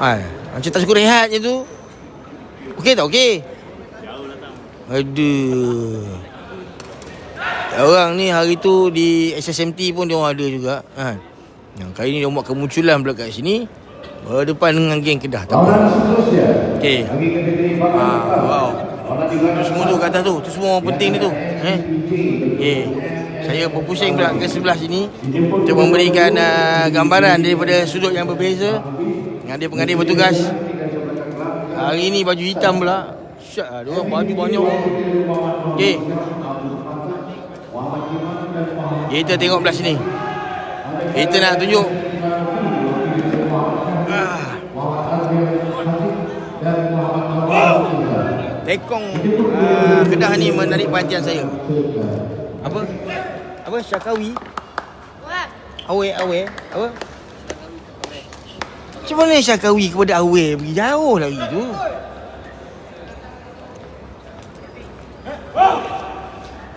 Hai, macam tak cukup rehat je tu. Okey tak okey? Aduh. Orang ni hari tu di SSMT pun dia orang ada juga. Ha. Yang kali ni dia buat kemunculan pula kat sini. Berdepan dengan geng Kedah. Tak apa. Tawaran seterusnya Okey. Ha, wow. Orang Tu semua tu kat atas tu. Tu semua orang penting ni tu. Eh. Okey. Saya berpusing pula ke sebelah sini untuk memberikan uh, gambaran daripada sudut yang berbeza. Yang dia pengadil bertugas. Hari ni baju hitam pula. Syak lah. Dia orang baju banyak. Okey. Kita tengok belah sini. Kita nak tunjuk. Ah. Tekong uh, Kedah ni menarik perhatian saya. Apa? Apa? Syakawi? Awe, awe. Apa? Macam mana Syakawi kepada awe pergi jauh lagi tu?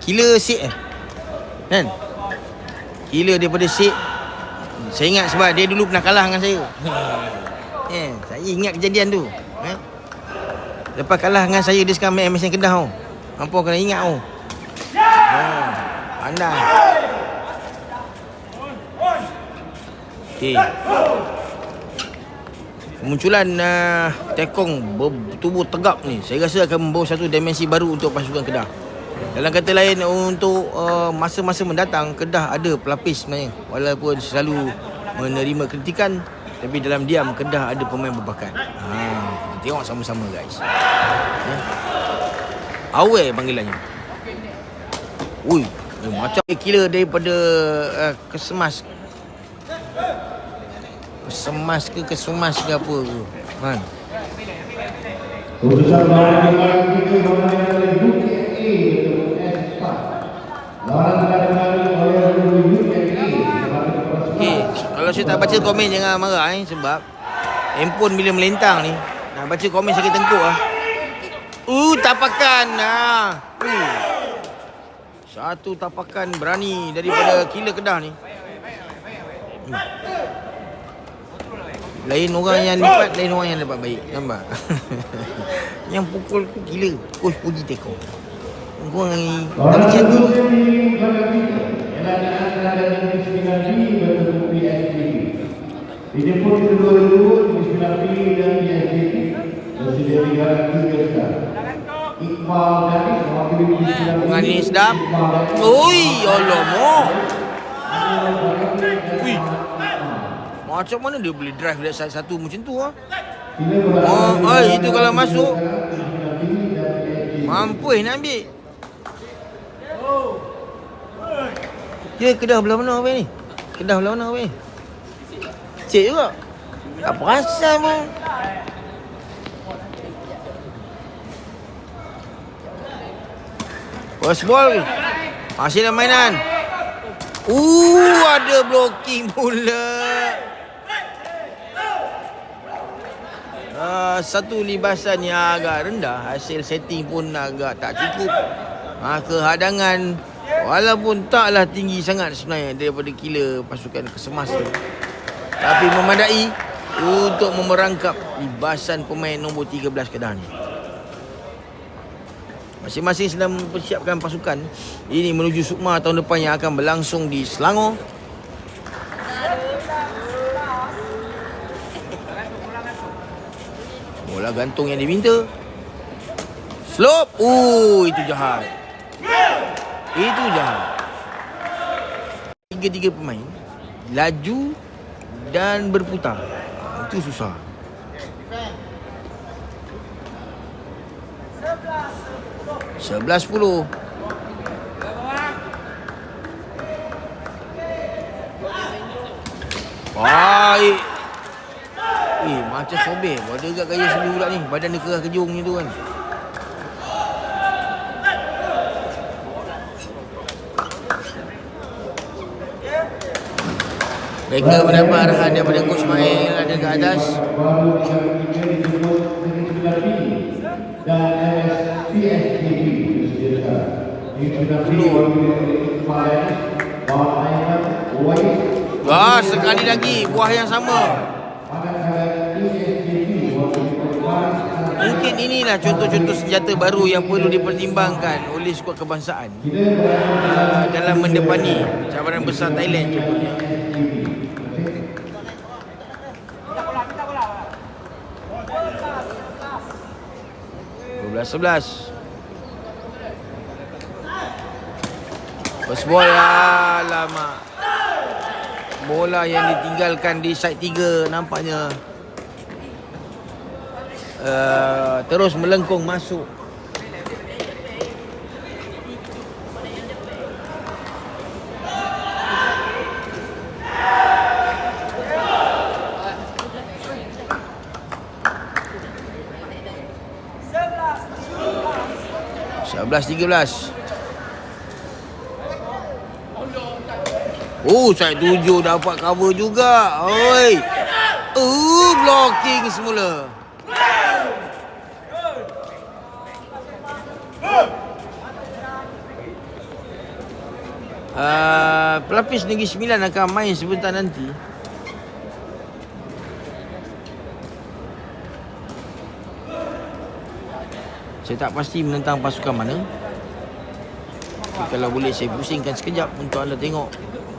Kila Sik eh? Kan? Kila daripada Sik Saya ingat sebab dia dulu pernah kalah dengan saya eh, Saya ingat kejadian tu eh? Lepas kalah dengan saya Dia sekarang main MSN Kedah tau Apa kena ingat tau oh, Pandai Okay Kemunculan uh, Tekong bertubuh tegap ni Saya rasa akan membawa satu dimensi baru untuk pasukan Kedah. Dalam kata lain untuk uh, masa-masa mendatang Kedah ada pelapis sebenarnya. Walaupun selalu menerima kritikan Tapi dalam diam Kedah ada pemain berbakat. Ha, Kita tengok sama-sama guys. Ya. Aware panggilannya. Ui eh, Macam kira daripada uh, Kesemas Kesemas ke kesumas ke apa ke kan? Keputusan lawan malam kita Lawan oleh UKA S4 Lawan kembali oleh UKA kalau saya tak baca komen jangan marah eh sebab handphone bila melentang ni nak baca komen sakit tengkuk ah. Uh, tapakan ah. Uh. Satu tapakan berani daripada killer Kedah ni. Hmm. Lain orang yang lipat, lain orang yang dapat baik. Nampak? yang pukul tu gila. Coach puji teko. Kau ni tak aku. seterusnya di belakang kita Ialah di antara dan negeri sembilan B bertemu PSJP Dijemput kedua-dua di sembilan B dan PSJP Bersedia tiga tiga sekarang Iqbal Danis mewakili di sembilan B Bunga ni sedap. Iqbal Danis Ui. Ui. Macam mana dia boleh drive dari side satu macam tu ah? Oh, dalam itu kalau masuk PSJP mampus nak ambil. Dia Kedah belah mana apa ni? Kedah belah mana apa ni? Cik juga. Tak perasan pun. First ball. Masih ada mainan. Uh, ada blocking pula. Satu libasan yang agak rendah. Hasil setting pun agak tak cukup. Uh, Kehadangan Walaupun taklah tinggi sangat sebenarnya Daripada kila pasukan kesemas tu Tapi memadai Untuk memerangkap libasan pemain nombor 13 Kedah ni. Masing-masing sedang mempersiapkan pasukan. Ini menuju Sukma tahun depan yang akan berlangsung di Selangor Bola gantung yang diminta. Slope. Oh, itu jahat. Itu jahat. Tiga-tiga pemain laju dan berputar. Ah, Itu susah. Sebelas sepuluh. Baik. Eh, macam sobek. Ada agak gaya sendiri pula ni. Badan dia kerah kejung ni tu kan. Mereka mendapat arahan daripada Coach Mail yang ada ke atas. Wah, sekali lagi buah yang sama. Inilah contoh-contoh senjata baru yang perlu dipertimbangkan oleh skuad kebangsaan uh, dalam mendepani cabaran besar Thailand contohnya. Sebelas. First ball alamak. Bola yang ditinggalkan di side 3 nampaknya uh, terus melengkung masuk. Sebelas tiga belas. Oh, saya tujuh dapat cover juga. Oi. Uh, blocking semula. Uh, pelapis Negeri Sembilan akan main sebentar nanti. Saya tak pasti menentang pasukan mana. Tapi kalau boleh saya pusingkan sekejap untuk anda tengok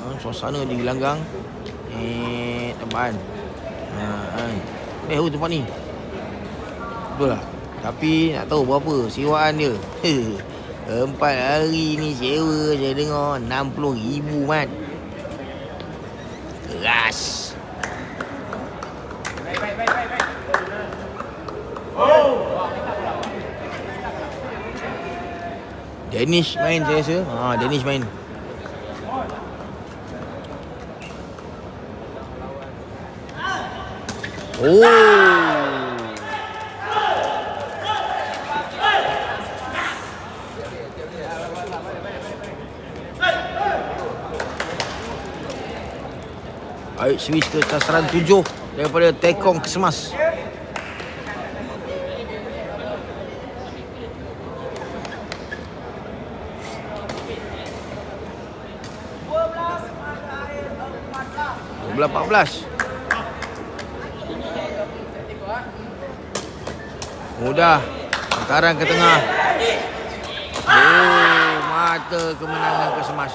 ha, suasana di gelanggang. Eh, tempat. Ha, hai. Eh, oh tempat ni. Betul lah. Tapi nak tahu berapa sewaan dia. Empat hari ni sewa saya dengar 60 ribu mat. Keras. Danish main saya rasa. Ha, Danish main. Oh. Baik, switch ke sasaran tujuh daripada Tekong Kesemas. Empat belas. Mudah. Hantaran ke tengah. Oh, mata kemenangan Kesemas.